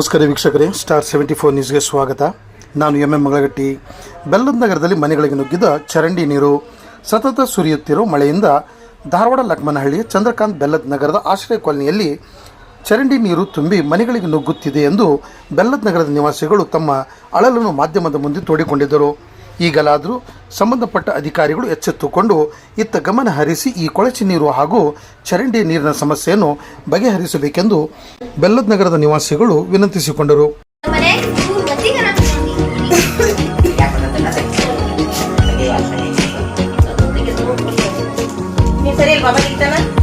ನಮಸ್ಕಾರ ವೀಕ್ಷಕರೇ star seventy four ನ್ಯೂಸ್ಗೆ ಸ್ವಾಗತ. ನಾನು ಎಂ ಎಂ ಮಗಳಗಟ್ಟಿ. ಬೆಲ್ಲದ ನಗರದಲ್ಲಿ ಮನೆಗಳಿಗೆ ನುಗ್ಗಿದ ಚರಂಡಿ ನೀರು. ಸತತ ಸುರಿಯುತ್ತಿರುವ ಮಳೆಯಿಂದ ಧಾರವಾಡ ಲಕ್ಮನಹಳ್ಳಿಯ ಚಂದ್ರಕಾಂತ್ ಬೆಲ್ಲದ ನಗರದ ಆಶ್ರಯ ಕಾಲನಿಯಲ್ಲಿ ಚರಂಡಿ ನೀರು ತುಂಬಿ ಮನೆಗಳಿಗೆ ನುಗ್ಗುತ್ತಿದೆ ಎಂದು ಬೆಲ್ಲದ ನಗರದ ನಿವಾಸಿಗಳು ತಮ್ಮ ಅಳಲನ್ನು ಮಾಧ್ಯಮದ ಮುಂದೆ ತೋಡಿಕೊಂಡಿದ್ದರು. ಈಗಲಾದರೂ ಸಂಬಂಧಪಟ್ಟ ಅಧಿಕಾರಿಗಳು ಎಚ್ಚೆತ್ತುಕೊಂಡು ಇತ್ತ ಗಮನ ಹರಿಸಿ ಈ ಕೊಳಚೆ ನೀರು ಹಾಗೂ ಚರಂಡಿ ನೀರಿನ ಸಮಸ್ಯೆಯನ್ನು ಬಗೆಹರಿಸಬೇಕೆಂದು ಬೆಲ್ಲದ ನಗರದ ನಿವಾಸಿಗಳು ವಿನಂತಿಸಿಕೊಂಡರು. ಸರಿ ಬಾಬಾ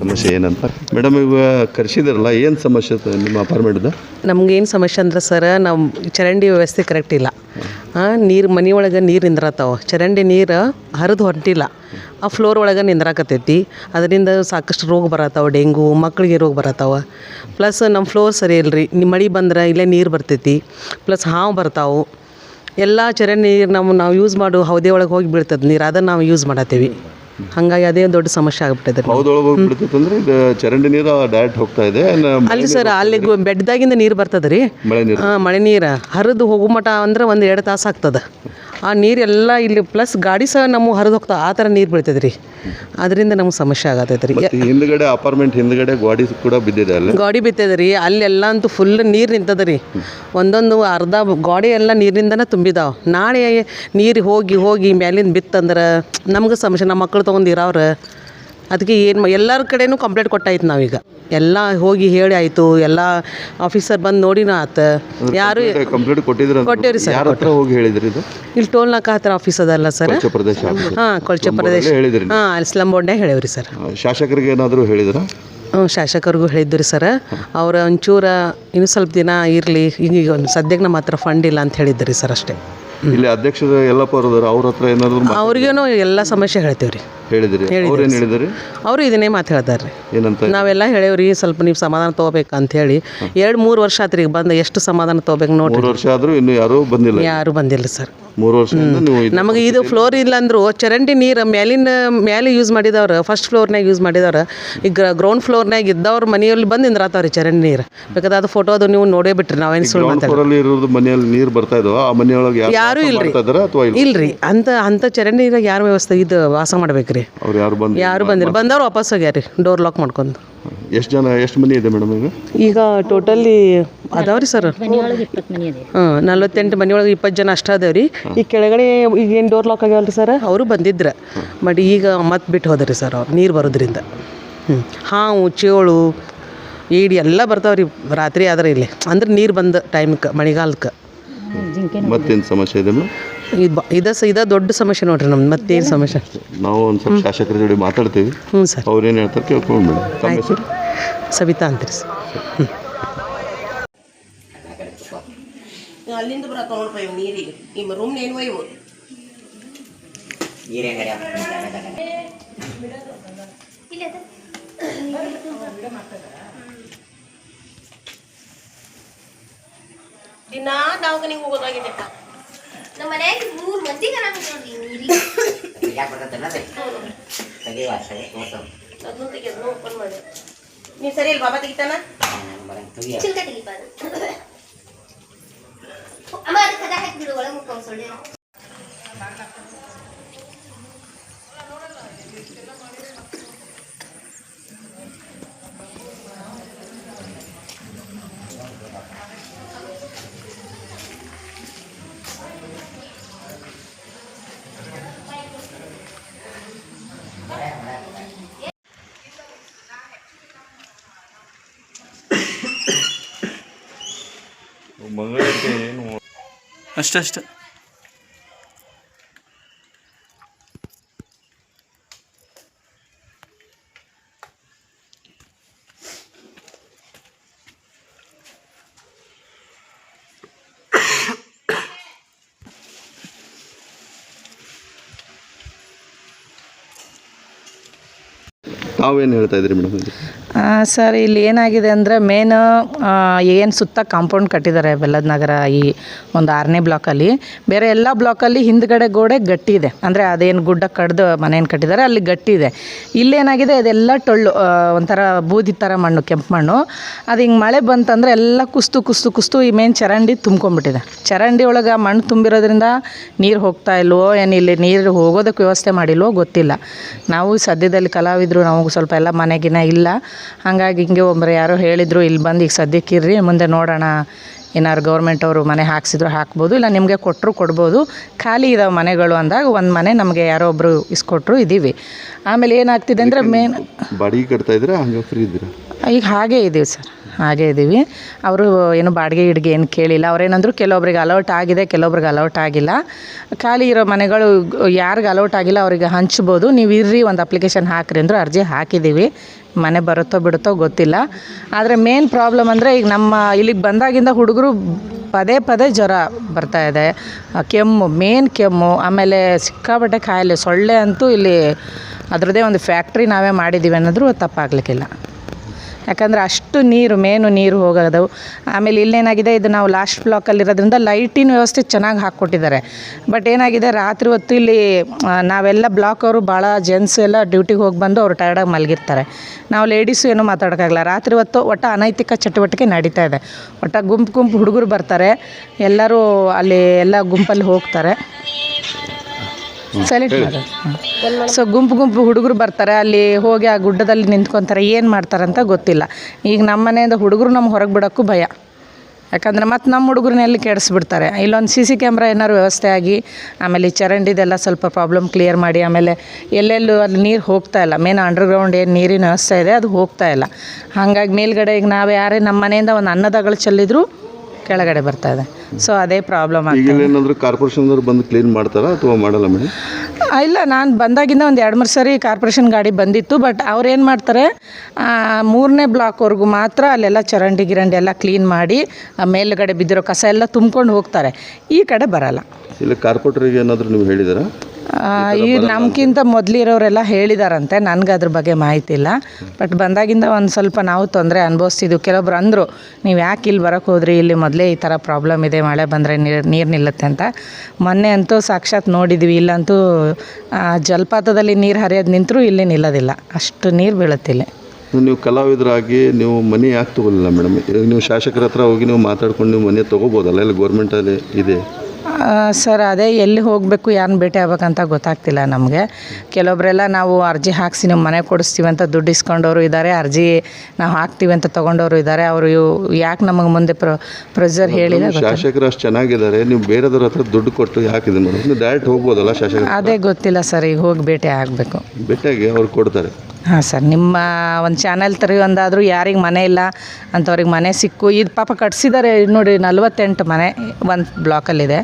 ಸಮಸ್ಯೆ ಏನಂತ? ಮೇಡಮ್ ಇವಾಗ ಕರೆಸಿದಾರಲ್ಲ, ಏನು ಸಮಸ್ಯೆ ನಿಮ್ಮ ಅಪಾರ್ಟ್ಮೆಂಟ್ದು ನಮ್ಗೇನು ಸಮಸ್ಯೆ ಅಂದ್ರೆ ಸರ್ ನಾವು ಚರಂಡಿ ವ್ಯವಸ್ಥೆ ಕರೆಕ್ಟ್ ಇಲ್ಲ. ನೀರು, ಮನೆ ಒಳಗೆ ನೀರು ನಿಂದ್ರತಾವ. ಚರಂಡಿ ನೀರು ಹರಿದು ಹೊಂಟಿಲ್ಲ. ಆ ಫ್ಲೋರ್ ಒಳಗೆ ನಿಂದ್ರಾಕತ್ತೈತಿ. ಅದರಿಂದ ಸಾಕಷ್ಟು ರೋಗ ಬರತ್ತಾವ ಡೆಂಗು ಮಕ್ಕಳಿಗೆ ರೋಗ ಬರತ್ತಾವ ಪ್ಲಸ್ ನಮ್ಮ ಫ್ಲೋರ್ ಸರಿ ಇಲ್ರಿ. ನಿಮ್ಮ ಮಳೆ ಬಂದ್ರೆ ಇಲ್ಲೇ ನೀರು ಬರ್ತೈತಿ. ಪ್ಲಸ್ ಹಾವು ಬರ್ತಾವು. ಎಲ್ಲ ಚರಂಡಿ ನೀರು ನಾವು ನಾವು ಯೂಸ್ ಮಾಡು, ಹೌದೆ ಒಳಗೆ ಹೋಗಿ ಬೀಳ್ತದೆ ನೀರು. ಅದನ್ನು ನಾವು ಯೂಸ್ ಮಾಡತ್ತೀವಿ ಹಾಗಾಗಿ ಅದೇ ದೊಡ್ಡ ಸಮಸ್ಯೆ ಆಗ್ಬಿಟ್ಟಿದೆ. ಹೌದೊಳಗೆ ಹೋಗಿ ಬಿಡ್ತೈತೆ ಅಂದ್ರೆ ಇದು ಚರಂಡಿ ನೀರು ಡೈರೆಕ್ಟ್ ಹೋಗ್ತಾ ಇದೆ. ಅಲ್ಲಿ ಸರ್ ಅಲ್ಲಿ ಬೆಡ್ದಾಗಿಂದ ನೀರು ಬರ್ತದೆ ರೀ. ಮಳೆ ನೀರು. ಹಾಂ ಮಳೆ ನೀರು. ಹರಿದು ಹೋಗೋ ಮಟ ಅಂದ್ರೆ ಒಂದು ಎರಡು ತಾಸು ಆಗ್ತದೆ. ಆ ನೀರೆಲ್ಲ ಇಲ್ಲಿ ಪ್ಲಸ್ ಗಾಡಿ ಸಹ ನಮ್ಮ ಹರಿದು ಹೋಗ್ತಾ ಆ ಥರ ನೀರು ಬೀಳ್ತದೆ ರೀ. ಅದರಿಂದ ನಮ್ಗೆ ಸಮಸ್ಯೆ ಆಗತ್ತೈತೆ ರೀ. ಹಿಂದ್ಗಡೆ ಅಪಾರ್ಟ್ಮೆಂಟ್ ಹಿಂದ್ಗಡೆ ಗಾಡಿ ಕೂಡ ಬಿದ್ದಿದೆ ಅಲ್ಲಿ? ಗಾಡಿ ಬಿತ್ತದ ರೀ. ಅಲ್ಲೆಲ್ಲ ಅಂತೂ ಫುಲ್ ನೀರು ನಿಂತದ ರೀ. ಒಂದೊಂದು ಅರ್ಧ ಗಾಡಿ ಎಲ್ಲ ನೀರಿಂದನೇ ತುಂಬಿದಾವೆ. ನಾಳೆ ನೀರು ಹೋಗಿ ಹೋಗಿ ಮ್ಯಾಲಿಂದ ಬಿತ್ತಂದ್ರೆ ನಮ್ಗೆ ಸಮಸ್ಯೆ. ನಮ್ಮ ಮಕ್ಕಳು ತೊಗೊಂಡು ಇರೋರು ಅದಕ್ಕೆ ಏನು ಎಲ್ಲರ ಕಡೆನೂ ಕಂಪ್ಲೇಂಟ್ ಕೊಟ್ಟಾಯ್ತು ನಾವೀಗ. ಎಲ್ಲ ಹೋಗಿ ಹೇಳಿ ಆಯಿತು ಎಲ್ಲ ಆಫೀಸರ್ ಬಂದು ನೋಡಿನ ಆತ. ಯಾರು ಕಂಪ್ಲೀಟ್ ಕೊಟ್ಟಿದ್ರು ಕೊಟ್ಟೇವ್ರಿ ಹತ್ರ ಹೋಗಿ ಹೇಳಿದ್ರಿ ಇದು? ಇಲ್ಲಿ ಟೋಲ್ ನಾಕ ಹತ್ರ ಆಫೀಸ್ ಅದಲ್ಲ ಸರ್. ಪ್ರದೇಶ. ಹಾಂ ಕೊಳಚ ಪ್ರದೇಶ. ಹೇಳಿದ್ರಿ ಹಾಂ ಅಲ್ಲಿ ಸ್ಲಮ್ ಬೋರ್ಡ್ನಾಗ ಹೇಳೇವ್ರಿ ಸರ್. ಶಾಸಕರಿಗೆ ಏನಾದರೂ ಹೇಳಿದ್ರ? ಹ್ಞೂ ಶಾಸಕರಿಗೂ ಹೇಳಿದ್ದು ಸರ್. ಅವರ ಒಂಚೂರ ಇನ್ನು ಸ್ವಲ್ಪ ದಿನ ಇರಲಿ ಈಗ ಒಂದು ಸದ್ಯಕ್ಕೆ ನಮ್ಮ ಹತ್ರ ಫಂಡ್ ಇಲ್ಲ ಅಂತ ಹೇಳಿದ್ದೀರಿ ಸರ್ ಅಷ್ಟೇ. ಇಲ್ಲಿ ಅಧ್ಯಕ್ಷರು ಎಲ್ಲಪ್ಪ ಅವ್ರ ಹತ್ರ ಏನಾದ್ರು ಅವ್ರಿಗೇನು ಎಲ್ಲ ಸಮಸ್ಯೆ ಹೇಳ್ತೀವಿ ರೀ ಹೇಳಿದ್ರಿ. ಅವ್ರೇನು ಹೇಳಿದ್ರಿ. ಅವರು ಇದನ್ನೇ ಮಾತು ಹೇಳ್ತಾರೆ ರೀ ಏನಂತ? ನಾವೆಲ್ಲ ಹೇಳೇವ್ರಿ ಸ್ವಲ್ಪ ನೀವು ಸಮಾಧಾನ ತಗೋಬೇಕು ಅಂತ ಹೇಳಿ. ಎರಡು ಮೂರು ವರ್ಷ ಆತ್ರಿ ಈಗ ಬಂದು ಎಷ್ಟು ಸಮಾಧಾನ ತಗೋಬೇಕು ನೋಡ್ರಿ. ಮೂರು ವರ್ಷ ಆದ್ರೂ ಇನ್ನು ಯಾರೂ ಬಂದಿಲ್ಲ ಯಾರು ಬಂದಿಲ್ಲ ಸರ್. ಮೂರು ವರ್ಷದಿಂದ ನೀವು ಇದು- ನಮಗೆ ಇದು ಫ್ಲೋರ್ ಇಲ್ಲ ಅಂದ್ರು ಚರಂಡಿ ನೀರು ಮೇಲಿನ ಮೇಲೆ ಯೂಸ್ ಮಾಡಿದವ್ರು ಫಸ್ಟ್ ಫ್ಲೋರ್ನಾಗ ಯೂಸ್ ಮಾಡಿದವ್ರು. ಈಗ ಗ್ರೌಂಡ್ ಫ್ಲೋರ್ನಾಗ ಇದ್ದವ್ರ ಮನೆಯಲ್ಲಿ ಬಂದು ನಿಂದ್ರಾತಾವ ರೀ ಚರಂಡಿ ನೀರು. ಬೇಕಾದ್ರೆ ಅದು ಫೋಟೋ ಅದು ನೀವು ನೋಡೇ ಬಿಟ್ರಿ ನಾವೇನು ಸುಳ್ಳು ಗ್ರೌಂಡ್ ಮಾತಾಡ ಫ್ಲೋರ್ ಅಲ್ಲಿ ಇರೋದು ಮನೆಯಲ್ಲಿ ನೀರು ಬರ್ತಾ ಇದಾವ? ಆ ಮನೆಯೊಳಗೆ ಯಾರೂ ಇಲ್ರಿ. ಅಥವಾ ಇಲ್ಲ? ಇಲ್ರಿ. ಅಂತ ಅಂತ ಚರಂಡಿ ನೀರಾಗ ಯಾರು ವ್ಯವಸ್ಥೆ ಇದು ವಾಸ ಮಾಡ್ಬೇಕ್ರಿ? ಅವ್ರು ಯಾರು ಬಂದು ಯಾರು ಬಂದವ್ರು ವಾಪಸ್ ಹೋಗ್ಯಾರಿ ಡೋರ್ ಲಾಕ್ ಮಾಡ್ಕೊಂಡು. ಎಷ್ಟು ಜನ ಎಷ್ಟು ಮನೆ ಇದೆ ಮೇಡಮ್ ಈಗ? ಈಗ ಟೋಟಲಿ ಅದಾವ್ರಿ ಸರ್ ಹಾಂ ನಲ್ವತ್ತೆಂಟು ಒಳಗೆ ಇಪ್ಪತ್ತು ಜನ ಅಷ್ಟೇ ಅದಾವ್ರಿ. ಈ ಕೆಳಗಡೆ ಈಗ ಏನು ಡೋರ್ ಲಾಕ್ ಆಗ್ಯಾವಲ್ರಿ ಸರ್ ಅವರು ಬಂದಿದ್ರು. ಬಟ್ ಈಗ ಮತ್ತೆ ಬಿಟ್ಟು ಹೋದ್ರಿ ಸರ್ ಅವ್ರು ನೀರು ಬರೋದ್ರಿಂದ. ಹ್ಞೂ ಹಾವು ಚೇಳು ಈಡಿ ಎಲ್ಲ ಬರ್ತಾವ್ರಿ ರಾತ್ರಿ ಆದ್ರೆ ಇಲ್ಲಿ. ಅಂದ್ರೆ ನೀರು ಬಂದ ಟೈಮ್ಗೆ ಮಳೆಗಾಲಕ್ಕೆ ಮತ್ತೇನು ಸಮಸ್ಯೆ ಇದೆ ಮೇಡಮ್? ಇದು ಬ ಇದ ಸ ಇದ ದೊಡ್ಡ ಸಮಸ್ಯೆ ನೋಡ್ರಿ ನಮ್ದು ಮತ್ತೇನು ಸಮಸ್ಯೆ? ನಾವು ಒಂದು ಸ್ವಲ್ಪ ಶಾಸಕರ ಜೋಡಿ ಮಾತಾಡ್ತೀವಿ. ಹ್ಞೂ ಸರ್. ಅವ್ರೇನು ಹೇಳ್ತಾರೆ ಕೇಳ್ಕೊಂಡು ಮೇಡಮ್ ತಮ್ಮ ಹೆಸರು? ಸವಿತಾ ಅಂತೀರಿ ಸರ್. ಅಲ್ಲಿಂದ ಬರತ್ತ ಇವ್ ನೀರಿಗೆ. ನಿಮ್ಮ ರೂಮ್ ಏನು ಇವು ಇಲ್ಲ ಅದು. ದಿನಾ ದವಾಖಾನಿಗೆ ಹೋಗೋದಾಗಿದ್ದೆಪ್ಪ ನಮ್ಮ ಮನ್ಯಾಗ ಮೂರು ಮಂದಿಗೆ ನಾನು ನೋಡ್ರಿ ನೀರಿಗೆ ಯಾಕೆ ಬರ್ತೈತಲ್ಲ ಅದೇ ತೆಗಿಯುವ ಸರಿ ನೋಡ್ತಾವ ಅದನ್ನು ತೆಗೆದು ಓಪನ್ ಮಾಡಿ. ನೀ ಸರಿ ಇಲ್ಲ ಬಾಬಾ ತೆಗಿತಾನ? ಬರಂಗ್ ತೆಗಿಯ ಚಿಲ್ಕ ಅದು ಅಮ್ಮ ಅದಕ್ಕೆ ಕದ ಹಾಕ್ಬಿಡು ಒಳಗೆ ಮುಕ್ಕೊಂಡು ಸೊಳ್ಳೆ ಅಷ್ಟಷ್ಟು ತಾವೇನು ಹೇಳ್ತಾ ಇದ್ರಿ ಮೇಡಮ್? ಸರ್, ಇಲ್ಲಿ ಏನಾಗಿದೆ ಅಂದರೆ ಮೇನ್ ಏನು ಸುತ್ತ ಕಾಂಪೌಂಡ್ ಕಟ್ಟಿದ್ದಾರೆ ಬೆಲ್ಲದ ನಗರ ಈ ಒಂದು ಆರನೇ ಬ್ಲಾಕಲ್ಲಿ ಬೇರೆ ಎಲ್ಲ ಬ್ಲಾಕಲ್ಲಿ ಹಿಂದ್ಗಡೆ ಗೋಡೆ ಗಟ್ಟಿ ಇದೆ. ಅಂದರೆ ಅದೇನು ಗುಡ್ಡ ಕಡ್ದು ಮನೇನು ಕಟ್ಟಿದ್ದಾರೆ, ಅಲ್ಲಿ ಗಟ್ಟಿ ಇದೆ. ಇಲ್ಲೇನಾಗಿದೆ ಅದೆಲ್ಲ ಟೊಳ್ಳು ಒಂಥರ ಬೂದಿ ಥರ ಮಣ್ಣು, ಕೆಂಪು ಮಣ್ಣು. ಅದು ಹಿಂಗೆ ಮಳೆ ಬಂತಂದರೆ ಎಲ್ಲ ಕುಸ್ತು ಕುಸ್ತು ಕುಸ್ತು ಈ ಮೇನ್ ಚರಂಡಿ ತುಂಬ್ಕೊಂಡ್ಬಿಟ್ಟಿದೆ. ಚರಂಡಿ ಒಳಗೆ ಮಣ್ಣು ತುಂಬಿರೋದ್ರಿಂದ ನೀರು ಹೋಗ್ತಾ ಇಲ್ವೋ, ಏನು ಇಲ್ಲಿ ನೀರು ಹೋಗೋದಕ್ಕೆ ವ್ಯವಸ್ಥೆ ಮಾಡಿಲ್ವೋ ಗೊತ್ತಿಲ್ಲ. ನಾವು ಸದ್ಯದಲ್ಲಿ ಕಲಾವಿದರು, ನಾವು ಸ್ವಲ್ಪ ಎಲ್ಲ ಮನೆಗಿನ ಇಲ್ಲ. ಹಾಗಾಗಿ ಹಿಂಗೆ ಒಬ್ಬರು ಯಾರೋ ಹೇಳಿದರು ಇಲ್ಲಿ ಬಂದು ಈಗ ಸದ್ಯಕ್ಕೆ ಇರ್ರಿ ಮುಂದೆ ನೋಡೋಣ. ಏನಾದ್ರು ಗೌರ್ಮೆಂಟ್ ಅವರು ಮನೆ ಹಾಕ್ಸಿದ್ರು ಹಾಕ್ಬೋದು. ಇಲ್ಲ ನಿಮಗೆ ಕೊಟ್ಟರು ಕೊಡ್ಬೋದು. ಖಾಲಿ ಇದಾವೆ ಮನೆಗಳು ಅಂದಾಗ ಒಂದು ಮನೆ ನಮಗೆ ಯಾರೋ ಒಬ್ಬರು ಇಸ್ಕೊಟ್ರು ಇದ್ದೀವಿ ಆಮೇಲೆ ಏನಾಗ್ತಿದೆ ಅಂದರೆ ಮೇನ್ ಬಾಡಿಗೆ ಕಟ್ತಾ ಇದ್ರೆ ಹಂಗೆ ಫ್ರೀ ಇದ್ದೀರಾ? ಈಗ ಹಾಗೇ ಇದ್ದೀವಿ ಸರ್ ಹಾಗೇ ಇದ್ದೀವಿ ಅವರು ಏನು ಬಾಡಿಗೆ ಗಿಡಿಗೆ ಏನು ಕೇಳಿಲ್ಲ. ಅವ್ರೇನಂದ್ರು ಕೆಲವೊಬ್ರಿಗೆ ಅಲೌಟ್ ಆಗಿದೆ ಕೆಲವೊಬ್ರಿಗೆ ಅಲೌಟ್ ಆಗಿಲ್ಲ. ಖಾಲಿ ಇರೋ ಮನೆಗಳು ಯಾರಿಗೆ ಅಲೌಟ್ ಆಗಿಲ್ಲ ಅವರಿಗೆ ಹಂಚ್ಬೋದು. ನೀವು ಇರ್ರಿ ಒಂದು ಅಪ್ಲಿಕೇಶನ್ ಹಾಕ್ರಿ ಅಂದರು ಅರ್ಜಿ ಹಾಕಿದ್ದೀವಿ ಮನೆ ಬರುತ್ತೋ ಬಿಡುತ್ತೋ ಗೊತ್ತಿಲ್ಲ. ಆದರೆ ಮೇನ್ ಪ್ರಾಬ್ಲಮ್ ಅಂದರೆ ಈಗ ನಮ್ಮ ಇಲ್ಲಿಗೆ ಬಂದಾಗಿಂದ ಹುಡುಗರು ಪದೇ ಪದೇ ಜ್ವರ ಬರ್ತಾ ಇದೆ. ಕೆಮ್ಮು ಮೇನ್ ಕೆಮ್ಮು, ಆಮೇಲೆ ಸಿಕ್ಕಾಪಟ್ಟೆ ಕಾಯಿಲೆ ಸೊಳ್ಳೆ ಅಂತೂ ಇಲ್ಲಿ ಅದರದ್ದೇ ಒಂದು ಫ್ಯಾಕ್ಟ್ರಿ ನಾವೇ ಮಾಡಿದ್ದೀವಿ ಅನ್ನೋದ್ರೂ ತಪ್ಪಾಗಲಿಕ್ಕಿಲ್ಲ. ಯಾಕಂದರೆ ಅಷ್ಟು ನೀರು, ಮೇನು ನೀರು ಹೋಗೋದು ಆಮೇಲೆ ಇಲ್ಲೇನಾಗಿದೆ, ಇದು ನಾವು ಲಾಸ್ಟ್ ಬ್ಲಾಕಲ್ಲಿರೋದ್ರಿಂದ ಲೈಟಿನ ವ್ಯವಸ್ಥೆ ಚೆನ್ನಾಗಿ ಹಾಕ್ಕೊಟ್ಟಿದ್ದಾರೆ. ಬಟ್ ಏನಾಗಿದೆ, ರಾತ್ರಿ ಹೊತ್ತು ಇಲ್ಲಿ ನಾವೆಲ್ಲ ಬ್ಲಾಕ್ ಅವರು ಭಾಳ ಜೆಂಟ್ಸ್ ಎಲ್ಲ ಡ್ಯೂಟಿಗೆ ಹೋಗಿ ಬಂದು ಅವ್ರು ಟಯರ್ಡಾಗಿ ಮಲಗಿರ್ತಾರೆ. ನಾವು ಲೇಡೀಸು ಏನೂ ಮಾತಾಡೋಕ್ಕಾಗಲ್ಲ. ರಾತ್ರಿ ಹೊತ್ತು ಒಟ್ಟು ಅನೈತಿಕ ಚಟುವಟಿಕೆ ನಡೀತಾ ಇದೆ. ಒಟ್ಟು ಗುಂಪು ಗುಂಪು ಹುಡುಗರು ಬರ್ತಾರೆ. ಎಲ್ಲರೂ ಅಲ್ಲಿ ಎಲ್ಲ ಗುಂಪಲ್ಲಿ ಹೋಗ್ತಾರೆ. ಸೈಲೆಂಟ್ ಮಾಡೋದು. ಸೊ ಗುಂಪು ಗುಂಪು ಹುಡುಗರು ಬರ್ತಾರೆ ಅಲ್ಲಿ ಹೋಗಿ ಆ ಗುಡ್ಡದಲ್ಲಿ ನಿಂತ್ಕೊತಾರೆ ಏನು ಮಾಡ್ತಾರಂತ ಗೊತ್ತಿಲ್ಲ. ಈಗ ನಮ್ಮ ಮನೆಯಿಂದ ಹುಡುಗರು ನಮ್ಮ ಹೊರಗೆ ಬಿಡೋಕ್ಕೂ ಭಯ. ಯಾಕಂದರೆ ಮತ್ತು ನಮ್ಮ ಹುಡುಗರನ್ನ ಎಲ್ಲಿ ಕೆಡಿಸ್ಬಿಡ್ತಾರೆ? ಇಲ್ಲೊಂದು ಸಿ ಸಿ ಕ್ಯಾಮ್ರಾ ಏನಾದ್ರು ವ್ಯವಸ್ಥೆ ಆಗಿ ಆಮೇಲೆ ಈ ಚರಂಡಿದೆಲ್ಲ ಸ್ವಲ್ಪ ಪ್ರಾಬ್ಲಮ್ ಕ್ಲಿಯರ್ ಮಾಡಿ ಆಮೇಲೆ ಎಲ್ಲೆಲ್ಲೂ ಅಲ್ಲಿ ನೀರು ಹೋಗ್ತಾ ಇಲ್ಲ. ಮೇನ್ ಅಂಡರ್ಗ್ರೌಂಡ್ ಏನು ನೀರಿನ ವ್ಯವಸ್ಥೆ ಇದೆ ಅದು ಹೋಗ್ತಾ ಇಲ್ಲ. ಹಾಗಾಗಿ ಮೇಲ್ಗಡೆ ಈಗ ನಾವು ಯಾರೇ ನಮ್ಮ ಮನೆಯಿಂದ ಒಂದು ಅನ್ನದಗಳು ಚೆಲ್ಲಿದ್ರು ಕೆಳಗಡೆ ಬರ್ತಾ ಇದೆ. ಸೊ ಅದೇ ಪ್ರಾಬ್ಲಮ್ ಆಗ್ತದೆ ಏನಾದರೂ ಕಾರ್ಪೊರೇಷನ್ದವ್ರು ಬಂದು ಕ್ಲೀನ್ ಮಾಡ್ತಾರಾ ಅಥವಾ ಮಾಡಲ್ಲ ಮೇಡಮ್? ಇಲ್ಲ ನಾನು ಬಂದಾಗಿಂದ ಒಂದು ಎರಡು ಮೂರು ಸರಿ ಕಾರ್ಪೊರೇಷನ್ ಗಾಡಿ ಬಂದಿತ್ತು ಬಟ್ ಅವ್ರು ಏನು ಮಾಡ್ತಾರೆ ಮೂರನೇ ಬ್ಲಾಕ್ವರೆಗೂ ಮಾತ್ರ ಅಲ್ಲೆಲ್ಲ ಚರಂಡಿ ಗಿರಂಡಿ ಎಲ್ಲ ಕ್ಲೀನ್ ಮಾಡಿ ಮೇಲುಗಡೆ ಮೇಲ್ಗಡೆ ಬಿದ್ದಿರೋ ಕಸ ಎಲ್ಲ ತುಂಬ್ಕೊಂಡು ಹೋಗ್ತಾರೆ. ಈ ಕಡೆ ಬರಲ್ಲ. ಇಲ್ಲ ಕಾರ್ಪೊರೇಟರಿಗೆ ಏನಾದರೂ ನೀವು ಹೇಳಿದಾರಾ? ಈ ನಮ್ಗಿಂತ ಮೊದಲಿರೋರೆಲ್ಲ ಹೇಳಿದಾರಂತೆ ನನಗೆ ಅದ್ರ ಬಗ್ಗೆ ಮಾಹಿತಿ ಇಲ್ಲ ಬಟ್ ಬಂದಾಗಿಂದ ಒಂದು ಸ್ವಲ್ಪ ನಾವು ತೊಂದರೆ ಅನುಭವಿಸ್ತಿದ್ವು. ಕೆಲವೊಬ್ರು ಅಂದರು ನೀವು ಯಾಕೆ ಇಲ್ಲಿ ಬರೋಕ್ಕೆ ಹೋದ್ರಿ? ಇಲ್ಲಿ ಮೊದಲೇ ಈ ಥರ ಪ್ರಾಬ್ಲಮ್ ಇದೆ ಮಳೆ ಬಂದರೆ ನೀರು ನೀರು ನಿಲ್ಲುತ್ತೆ ಅಂತ. ಮೊನ್ನೆ ಅಂತೂ ಸಾಕ್ಷಾತ್ ನೋಡಿದ್ವಿ. ಇಲ್ಲಂತೂ ಜಲಪಾತದಲ್ಲಿ ನೀರು ಹರಿಯೋದು ನಿಂತರೂ ಇಲ್ಲಿ ನಿಲ್ಲೋದಿಲ್ಲ. ಅಷ್ಟು ನೀರು ಬೀಳುತ್ತಿಲ್ಲ ನೀವು ಕಲಾವಿದರಾಗಿ ನೀವು ಮನೆ ಯಾಕೆ ತೊಗೊಲಿಲ್ಲ ಮೇಡಮ್? ನೀವು ಶಾಸಕರ ಹತ್ರ ಹೋಗಿ ನೀವು ಮಾತಾಡ್ಕೊಂಡು ನೀವು ಮನೆ ತೊಗೋಬೋದಲ್ಲ? ಇಲ್ಲಿ ಗೌರ್ಮೆಂಟಲ್ಲಿ ಇದೆ. ಸರ್ ಅದೇ ಎಲ್ಲಿ ಹೋಗಬೇಕು ಯಾರನ್ನ ಭೇಟಿ ಆಗ್ಬೇಕಂತ ಗೊತ್ತಾಗ್ತಿಲ್ಲ ನಮಗೆ. ಕೆಲವೊಬ್ಬರೆಲ್ಲ ನಾವು ಅರ್ಜಿ ಹಾಕಿಸಿ ನಿಮ್ಮ ಮನೆ ಕೊಡಿಸ್ತೀವಿ ಅಂತ ದುಡ್ಡು ಇಸ್ಕೊಂಡವರು ಇದ್ದಾರೆ ಅರ್ಜಿ ನಾವು ಹಾಕ್ತೀವಿ ಅಂತ ತೊಗೊಂಡವರು ಇದ್ದಾರೆ ಅವರು ಯಾಕೆ ನಮಗೆ ಮುಂದೆ ಪ್ರೊ ಪ್ರೊಸೀಜರ್ ಹೇಳಿಲ್ಲ ಶಾಸಕರು ಅಷ್ಟು ಚೆನ್ನಾಗಿದ್ದಾರೆ ನೀವು ಬೇರೆದವ್ರ ಹತ್ರ ದುಡ್ಡು ಕೊಟ್ಟು ಯಾಕಿದೆ ಡೈರೆಕ್ಟ್ ಹೋಗ್ಬೋದಲ್ಲ ಶಾಸಕ ಅದೇ ಗೊತ್ತಿಲ್ಲ ಸರ್ ಈಗ ಹೋಗಿ ಭೇಟಿ ಆಗಬೇಕು. ಭೇಟಿಯಾಗಿ ಅವ್ರು ಕೊಡ್ತಾರೆ. ಹಾಂ ಸರ್ ನಿಮ್ಮ ಒಂದು ಚಾನಲ್ ತರಿ ಒಂದಾದರೂ ಯಾರಿಗೆ ಮನೆ ಇಲ್ಲ ಅಂಥವ್ರಿಗೆ ಮನೆ ಸಿಕ್ಕು. ಇದು ಪಾಪ ಕಟ್ಸಿದ್ದಾರೆ ನೋಡಿ ನಲ್ವತ್ತೆಂಟು ಮನೆ ಒಂದು ಬ್ಲಾಕಲ್ಲಿದೆ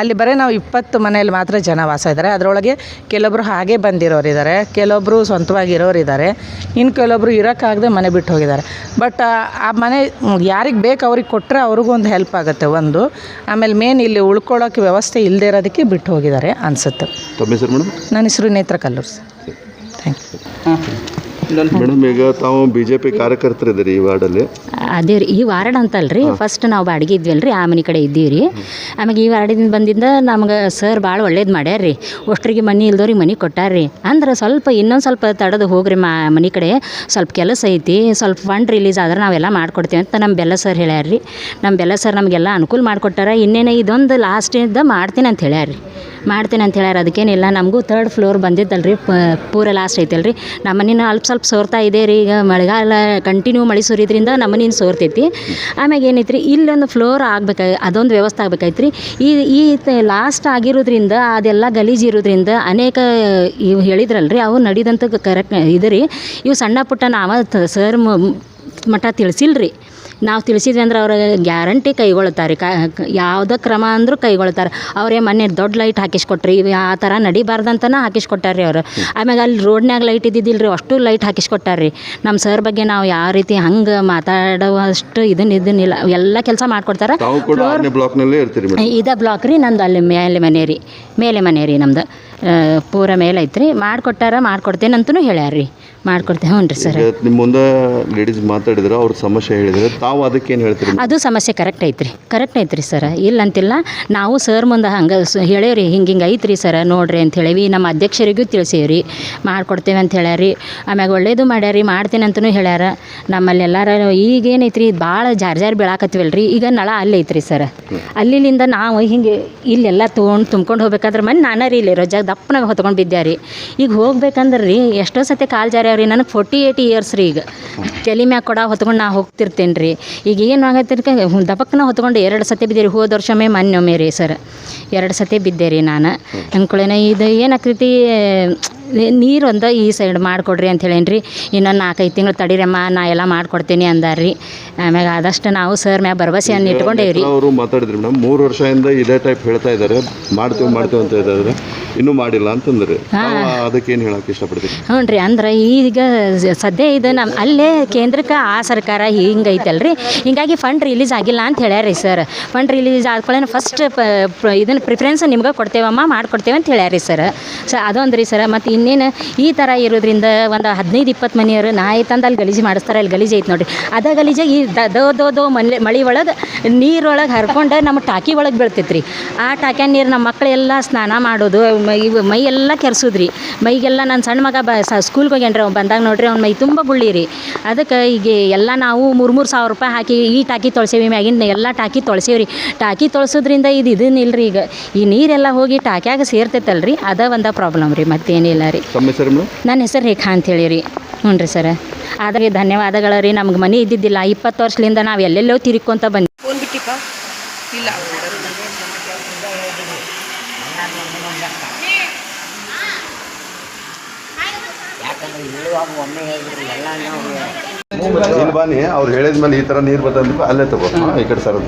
ಅಲ್ಲಿ ಬರೀ ನಾವು ಇಪ್ಪತ್ತು ಮನೆಯಲ್ಲಿ ಮಾತ್ರ ಜನ ವಾಸ ಇದ್ದಾರೆ ಅದರೊಳಗೆ ಕೆಲವೊಬ್ಬರು ಹಾಗೆ ಬಂದಿರೋರು ಇದ್ದಾರೆ ಕೆಲವೊಬ್ಬರು ಸ್ವಂತವಾಗಿ ಇರೋರು ಇದ್ದಾರೆ ಇನ್ನು ಕೆಲವೊಬ್ಬರು ಇರೋಕ್ಕಾಗದೆ ಮನೆ ಬಿಟ್ಟು ಹೋಗಿದ್ದಾರೆ ಬಟ್ ಆ ಮನೆ ಯಾರಿಗೆ ಬೇಕು ಅವ್ರಿಗೆ ಕೊಟ್ಟರೆ ಅವ್ರಿಗೂ ಒಂದು ಹೆಲ್ಪ್ ಆಗುತ್ತೆ ಒಂದು. ಆಮೇಲೆ ಮೇನ್ ಇಲ್ಲಿ ಉಳ್ಕೊಳ್ಳೋಕ್ಕೆ ವ್ಯವಸ್ಥೆ ಇಲ್ಲದೆ ಇರೋದಕ್ಕೆ ಬಿಟ್ಟು ಹೋಗಿದ್ದಾರೆ ಅನಿಸುತ್ತೆ. ನನ್ನ ಹೆಸರು Netra Kallur sir. Thanks. Okay. Madam ಈಗ ತಾವು ಬಿಜೆಪಿ ಕಾರ್ಯಕರ್ತರಿದ್ದೀರಿ ಈ ವಾರ್ಡಲ್ಲಿ. ಅದೇ ರೀ ಈ ವಾರ್ಡ್ ಅಂತಲ್ರಿ ಫಸ್ಟ್ ನಾವು ಬಾಡಿಗೆ ಇದ್ವಲ್ಲ ರೀ ಆ ಮನೆ ಕಡೆ ಇದ್ದೀವಿ ರೀ ಆಮ್ಯಾಗ ಈ ವಾರ್ಡಿಂದ ಬಂದಿಂದ ನಮ್ಗೆ ಸರ್ ಭಾಳ ಒಳ್ಳೇದು ಮಾಡ್ಯಾರ ರೀ ಅಷ್ಟ್ರಿಗೆ ಮನೆ ಇಲ್ದವ್ರಿಗೆ ಮನೆ ಕೊಟ್ಟಾರ ರೀ ಅಂದ್ರೆ ಸ್ವಲ್ಪ ಇನ್ನೊಂದು ಸ್ವಲ್ಪ ತಡೆದು ಹೋಗ್ರಿ ಮಾ ಮನೆ ಕಡೆ. ಸ್ವಲ್ಪ ಕೆಲಸ ಐತಿ ಸ್ವಲ್ಪ ಫಂಡ್ ರಿಲೀಸ್ ಆದ್ರೆ ನಾವೆಲ್ಲ ಮಾಡ್ಕೊಡ್ತೀವಿ ಅಂತ ನಮ್ಮ ಬೆಲ್ಲ ಸರ್ ಹೇಳ್ಯಾರ ರೀ ನಮ್ಮ ಬೆಲ್ಲ ಸರ್ ನಮಗೆಲ್ಲ ಅನುಕೂಲ ಮಾಡಿಕೊಟ್ಟಾರ. ಇನ್ನೇನು ಇದೊಂದು ಲಾಸ್ಟಿಂದ ಮಾಡ್ತೀನಿ ಅಂತ ಹೇಳ್ಯಾರ ರೀ ಮಾಡ್ತೀನಿ ಅಂತ ಹೇಳ್ಯಾರ. ಅದಕ್ಕೇನಿಲ್ಲ ನಮಗೂ ತರ್ಡ್ ಫ್ಲೋರ್ ಬಂದಿದ್ದಲ್ಲ ರೀ ಪೂರ ಲಾಸ್ಟ್ ಐತಲ್ರಿ. ರೀ ನಮ್ಮ ಮನೇನ ಅಲ್ಪ ಸ್ವಲ್ಪ ಸೋರ್ತಾ ಇದೆ ರೀ ಈಗ ಮಳೆಗಾಲ ಕಂಟಿನ್ಯೂ ಮಳೆ ಸುರಿದ್ರಿಂದ ನಮ್ಮನೇನು ಮನೇನ ಸೋರ್ತೈತಿ. ಆಮ್ಯಾಗ ಏನೈತೆ ರೀ ಇಲ್ಲೊಂದು ಫ್ಲೋರ್ ಆಗ್ಬೇಕಾಗಿ ಅದೊಂದು ವ್ಯವಸ್ಥೆ ಆಗ್ಬೇಕಾಯ್ತು ರೀ ಈ ಈ ಲಾಸ್ಟ್ ಆಗಿರೋದ್ರಿಂದ, ಅದೆಲ್ಲ ಗಲೀಜು ಇರೋದ್ರಿಂದ ಅನೇಕ ಇವು ಹೇಳಿದ್ರಲ್ಲ ರೀ ಅವು ನಡೀದಂಥ ಕರೆಕ್ಟ್ ಇದು ರೀ ಇವು ಸಣ್ಣ ಪುಟ್ಟ ನಾವ ಸರ್ ಮಟ್ಟ ತಿಳಿಸಿಲ್ಲ ರೀ ನಾವು ತಿಳಿಸಿದ್ವಿ ಅಂದ್ರೆ ಅವ್ರ ಗ್ಯಾರಂಟಿ ಕೈಗೊಳ್ತಾರೆ. ಕಾ ಯಾವುದೇ ಕ್ರಮ ಅಂದರೂ ಕೈಗೊಳ್ತಾರೆ. ಅವರೇ ಮೊನ್ನೆ ದೊಡ್ಡ ಲೈಟ್ ಹಾಕಿಸ್ಕೊಟ್ರಿ ಇವು ಆ ಥರ ನಡಿಬಾರ್ದಂತನ ಹಾಕಿಸ್ಕೊಟ್ಟಾರ ರೀ ಅವರು. ಆಮ್ಯಾಗ ಅಲ್ಲಿ ರೋಡ್ನ್ಯಾಗ ಲೈಟ್ ಇದ್ದಿದ್ದಿಲ್ಲ ರೀ ಅಷ್ಟು ಲೈಟ್ ಹಾಕಿಸ್ಕೊಟ್ಟಾರ ರೀ ನಮ್ಮ ಸರ್ ಬಗ್ಗೆ ನಾವು ಯಾವ ರೀತಿ ಹಂಗೆ ಮಾತಾಡುವಷ್ಟು ಇದನ್ನ ಇದನ್ನಿಲ್ಲ ಎಲ್ಲ ಕೆಲಸ ಮಾಡಿಕೊಡ್ತಾರೆ. ಇದೇ ಬ್ಲಾಕ್ ರೀ ನಂದು ಅಲ್ಲಿ ಮೇಲೆ ಮನೆ ರೀ ಮೇಲೆ ಮನೆ ರೀ ನಮ್ದು. ಪೂರ ಮೇಲೆ ಐತ್ರಿ. ಮಾಡಿಕೊಟ್ಟಾರ ಮಾಡ್ಕೊಡ್ತೇನೆ ಅಂತಲೂ ಹೇಳ್ಯಾರ ರೀ ಮಾಡ್ಕೊಡ್ತೇವೆ ಹ್ಞೂ ರೀ ಸರ್. ನಿಮ್ಮ ಮುಂದೆ ಲೇಡೀಸ್ ಮಾತಾಡಿದ್ರೆ ಅವ್ರ ಸಮಸ್ಯೆ ಹೇಳಿದ್ರೆ ತಾವು ಅದಕ್ಕೇನು ಹೇಳ್ತೀರಿ? ಅದು ಸಮಸ್ಯೆ ಕರೆಕ್ಟ್ ಐತ್ರಿ. ಕರೆಕ್ಟ್ ಐತ್ರಿ ಸರ್. ಇಲ್ಲ ಅಂತಿಲ್ಲ ನಾವು ಸರ್ ಮುಂದೆ ಹಂಗೆ ಹೇಳೇವ್ರಿ ಹಿಂಗೆ ಹಿಂಗೆ ಐತ್ರಿ ಸರ ನೋಡ್ರಿ ಅಂತ ಹೇಳೀವಿ. ನಮ್ಮ ಅಧ್ಯಕ್ಷರಿಗೂ ತಿಳಿಸೇವ್ರಿ. ಮಾಡ್ಕೊಡ್ತೇವೆ ಅಂತ ಹೇಳ್ಯಾರಿ. ಆಮ್ಯಾಗ ಒಳ್ಳೇದು ಮಾಡ್ಯಾರಿ ಮಾಡ್ತೀನಿ ಅಂತಲೂ ಹೇಳ್ಯಾರ. ನಮ್ಮಲ್ಲಿ ಎಲ್ಲಾರ ಈಗೇನೈತ್ರಿ ಭಾಳ ಜಾರ್ ಜಾರ್ ಬೀಳಾಕತ್ತೀವಲ್ಲ ರೀ ಈಗ ನಳ ಅಲ್ಲಿ ಐತ್ರಿ ಸರ್. ಅಲ್ಲಿಂದ ನಾವು ಹಿಂಗೆ ಇಲ್ಲೆಲ್ಲ ತೊಗೊಂಡು ತುಂಬ್ಕೊಂಡು ಹೋಗ್ಬೇಕಾದ್ರೆ ಮನೆ ನಾನೇ ರೀ ಇಲ್ಲಿ ರಜಾಗ ದಪ್ಪನಾಗ ಹೊತ್ಕೊಂಡು ಬಿದ್ದೆ ರೀ ಈಗ ಹೋಗ್ಬೇಕಂದ್ರೆ ರೀ ಎಷ್ಟೋ ಸತಿ ಕಾಲು ಜಾರ್ಯಾವ್ರಿ ನನಗೆ ಫೋರ್ಟಿ ಏಯ್ಟ್ ಇಯರ್ಸ್ ರೀ ಈಗ. ತಲೆ ಮ್ಯಾಗ ಕೊಡ ಹೊತ್ಕೊಂಡು ನಾ ಹೋಗ್ತಿರ್ತೇನೆ ರೀ. ಈಗ ಏನು ಆಗತ್ತಿರ್ಕ ದಪಕ್ಕನ ಹೊತ್ಕೊಂಡು ಎರಡು ಸತಿ ಬಿದ್ದೆ ರೀ ಹೋದ ವರ್ಷಮೇ ಮಾನ್ಯೊಮ್ಮೆ ರೀ ಸರ್. ಎರಡು ಸತಿ ಬಿದ್ದೆ ರೀ ನಾನು. ಅಂದ್ಕೊಳ್ಳೇನ ಇದು ಏನಾಗ್ತೈತಿ ನೀರು ಒಂದು ಈ ಸೈಡ್ ಮಾಡಿಕೊಡ್ರಿ ಅಂತ ಹೇಳೇನ್ರಿ. ಇನ್ನೊಂದು ನಾಲ್ಕೈದು ತಿಂಗಳು ತಡೀರಮ್ಮ ನಾ ಎಲ್ಲ ಮಾಡಿಕೊಡ್ತೀನಿ ಅಂದಾರ್ರಿ. ಆಮ್ಯಾಗ ಆದಷ್ಟು ನಾವು ಸರ್ ಮ್ಯಾಗ ಭರವಸೆಯನ್ನು ಇಟ್ಕೊಂಡೇವ್ರಿ. ಅವರು ಮಾತಾಡಿದ್ರಿ ಮೇಡಮ್ ಮೂರು ವರ್ಷದಿಂದ ಇದೇ ಟೈಪ್ ಹೇಳ್ತಾ ಇದ್ದಾರೆ ಮಾಡ್ತೀವಿ ಮಾಡ್ತೀವಿ ಅಂತ ಹೇಳಿದ್ರೆ ಇನ್ನೂ ಮಾಡಿಲ್ಲ ಅಂತಂದ್ರೆ. ಅದಕ್ಕೆ ಅದಕ್ಕೇನು ಹೇಳಕ್ಕೆ ಇಷ್ಟಪಡ್ತೀವಿ ಹ್ಞೂ ರೀ ಅಂದ್ರೆ ಈಗ ಸದ್ಯ ಇದು ನಮ್ಮ ಅಲ್ಲೇ ಕೇಂದ್ರಕ್ಕೆ ಆ ಸರ್ಕಾರ ಹಿಂಗೆ ಐತಲ್ರಿ ಹಿಂಗಾಗಿ ಫಂಡ್ ರಿಲೀಸ್ ಆಗಿಲ್ಲ ಅಂತ ಹೇಳ್ಯಾರ ರೀ ಸರ್ ಫಂಡ್ ರಿಲೀಸ್ ಆದ್ಕೊಳ್ಳೆ ಫಸ್ಟ್ ಇದನ್ನು ಪ್ರಿಫರೆನ್ಸ್ ನಿಮ್ಗೆ ಕೊಡ್ತೇವಮ್ಮ ಮಾಡಿಕೊಡ್ತೇವೆ ಅಂತ ಹೇಳ್ಯಾರ ರೀ ಸರ್ ಸ ಅದೊಂದು ರೀ ಸರ್ ಮತ್ತು ಇನ್ನೇನು ಈ ಥರ ಇರೋದ್ರಿಂದ ಒಂದು ಹದಿನೈದು, ಇಪ್ಪತ್ತು ಮನೆಯವರು ನಾಯಿ ತಂದು ಅಲ್ಲಿ ಗಲೀಜು ಮಾಡಿಸ್ತಾರೆ, ಅಲ್ಲಿ ಗಲೀಜು ಐತೆ ನೋಡಿರಿ ಅದ ಗಲೀಜಾಗ ಈ ದ, ದೋ ದೋ ಮನೆ, ಮಳೆ ಒಳಗೆ ನೀರೊಳಗೆ ಹರ್ಕೊಂಡು ನಮ್ಮ ಟಾಕಿ ಒಳಗೆ ಬೀಳ್ತೈತೆ ರೀ ಆ ಟಾಕ್ಯಾನ ನೀರು ನಮ್ಮ ಮಕ್ಕಳೆಲ್ಲ ಸ್ನಾನ ಮಾಡೋದು, ಮೈ ಇವು ಮೈ ಎಲ್ಲ ಕೆರೆಸೋದ್ರಿ. ಮೈಗೆಲ್ಲ ನನ್ನ ಸಣ್ಣ ಮಗ ಬ ಸ್ಕೂಲ್ಗೆ ಹೋಗ್ಯಾನ್ರಿ ಅವ್ನು ಬಂದಾಗ ನೋಡ್ರಿ ಅವ್ನು ಮೈ ತುಂಬ ಗುಳ್ಳಿ ರೀ. ಅದಕ್ಕೆ ಈಗ ಎಲ್ಲ ನಾವು ಮೂರು ಮೂರು ಸಾವಿರ ರೂಪಾಯಿ ಹಾಕಿ ಈ ಟಾಕಿ ತೊಳ್ಸೇವಿ ಮ್ಯಾಗಿನ ಎಲ್ಲ ಟಾಕಿ ತೊಳ್ಸೇವ್ರಿ. ಟಾಕಿ ತೊಳ್ಸೋದ್ರಿಂದ ಇದು ಇದನ್ನಿಲ್ರಿ ಈಗ. ಈ ನೀರೆಲ್ಲ ಹೋಗಿ ಟಾಕ್ಯಾಗ ಸೇರ್ತೈತಲ್ರಿ, ಅದ ಒಂದು ಪ್ರಾಬ್ಲಮ್ ರೀ ಮತ್ತೇನಿಲ್ಲ ರೀ ತಮ್ಮ ಹೆಸರು ಮೇಡಮ್? ನನ್ನ ಹೆಸರು ರೇಖಾ ಅಂತೇಳಿ ರೀ. ಹ್ಞೂ ರೀ ಸರ್. ಆದರೆ ಧನ್ಯವಾದಗಳು ರೀ. ನಮ್ಗೆ ಮನೆ ಇದ್ದಿದ್ದಿಲ್ಲ. ಇಪ್ಪತ್ತು ವರ್ಷದಿಂದ ನಾವು ಎಲ್ಲೆಲ್ಲೋ ತಿರ್ಕೊಂತ ಬಂದು ಫೋನ್ ಬಿಟ್ಟಿಪ್ಪ ಇಲ್ಲ ಬಾನಿ ಅವ್ರು ಹೇಳಿದ ಮೇಲೆ ಈ ಥರ ನೀರು ಬರ್ತಂದ್ರೆ ಅಲ್ಲೇ ತಗೋ. ಈ ಕಡೆ ಸರ್.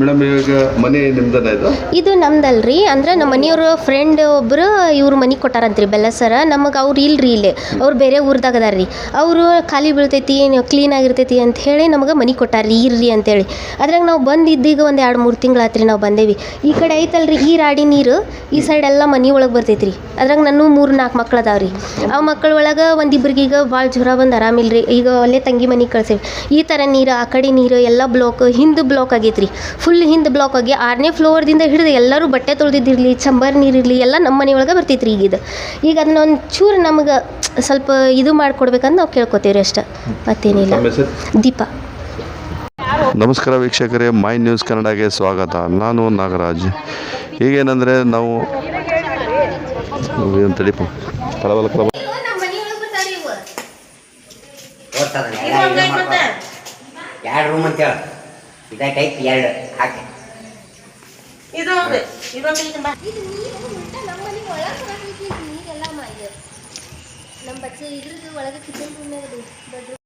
ಮೇಡಮ್ ಈಗ ಮನೆ ನಿಮ್ದನ ಇದು? ಇದು ನಮ್ದಲ್ರಿ. ಅಂದ್ರೆ ನಮ್ಮ ಮನೆಯವ್ರ ಫ್ರೆಂಡ್ ಒಬ್ರು ಇವ್ರ ಮನೆ ಕೊಟ್ಟಾರಂತ್ರಿ ಬೆಲ್ಲ ಸರ ನಮಗೆ ಅವ್ರು ಇಲ್ರಿ ಇಲ್ಲೇ. ಅವ್ರು ಬೇರೆ ಊರ್ದಾಗ ಅದಾರ್ರಿ. ಅವರು ಖಾಲಿ ಬೀಳ್ತೈತಿ ಕ್ಲೀನ್ ಆಗಿರ್ತೈತಿ ಅಂತ ಹೇಳಿ ನಮಗೆ ಮನೆ ಕೊಟ್ಟಾರ್ರಿ. ಇರ್ರಿ ಅಂತೇಳಿ ಅದ್ರಾಗ ನಾವು ಬಂದಿದ್ದೀಗ ಒಂದು ಎರಡು ಮೂರು ತಿಂಗಳಾತ್ರಿ ನಾವು ಬಂದೇವಿ. ಈ ಕಡೆ ಐತಲ್ರಿ ಈ ರಾಡಿ ನೀರು, ಈ ಸೈಡ್ ಎಲ್ಲ ಮನೆ ಒಳಗೆ ಬರ್ತೈತ್ರಿ. ಅದ್ರಾಗ ನಾನು ಮೂರು ನಾಲ್ಕು ಮಕ್ಳು ಅದಾವ್ರಿ. ಆ ಮಕ್ಕಳ ಒಳಗೆ ಒಂದಿಬ್ಬರಿಗೆ ಈಗ ಭಾಳ ಜ್ವರ ಬಂದು ಆರಾಮಿಲ್ರಿ ಈಗ ಅಲ್ಲೇ ತಂಗಿ ಮನೆಗೆ ಕಳ್ಸೇವಿ. ಈ ಥರ ನೀರು, ಆ ಕಡೆ ನೀರು ಎಲ್ಲ ಬ್ಲಾಕ್ ಹಿಂದೆ ಬ್ಲಾಕ್ ಆಗೈತ್ರಿ ಫುಲ್ ಹಿಂದೆ ಬ್ಲಾಕ್ ಆಗಿ ಆರನೇ ಫ್ಲೋರ್ದಿಂದ ಹಿಡಿದು ಎಲ್ಲರೂ ಬಟ್ಟೆ ತೊಳೆದಿದ್ದಿರಲಿ ಚಂಬರ್ ನೀರಿರಲಿ ಎಲ್ಲ ನಮ್ಮ ಮನೆ ಒಳಗೆ ಬರ್ತೈತ್ರಿ ಈಗ ಇದು ಈಗ ಅದನ್ನ ಒಂದು ಚೂರು ನಮಗೆ ಸ್ವಲ್ಪ ಇದು ಮಾಡಿಕೊಡ್ಬೇಕಂತ ನಾವು ಕೇಳ್ಕೊತೀವಿ ಅಷ್ಟೇ ಮತ್ತೇನಿಲ್ಲ ದೀಪ ನಮಸ್ಕಾರ ವೀಕ್ಷಕರೇ ಮೈ ನ್ಯೂಸ್ ಕನ್ನಡಗೆ ಸ್ವಾಗತ ನಾನು ನಾಗರಾಜ್ ಈಗೇನಂದರೆ ನಾವು ತಡಿಪ ಎರಡು ರೂಮ್ ಅಂತೇಳ ಇದಕ್ಕೆ ಐತಿ ಎರಡು ಹಾಕಿ ಇದು ಇದೊಂದು ಐತೆ ಬಾ ಇದು ನೀರು ಉಲ್ಟಾ ನಮ್ಮ ಮನೆ ಒಳಗೆ ಬರ್ತೈತಿ ನೀರೆಲ್ಲ ಮ- ಇದು ನಮ್ಮ ಬಚ್ಚ ಇದ್ರದ್ದು ಒಳಗೆ ಕಿಚನ್ ರೂಮ್ನಾಗ ಅದು ಬೆಡ್ರೂಮ್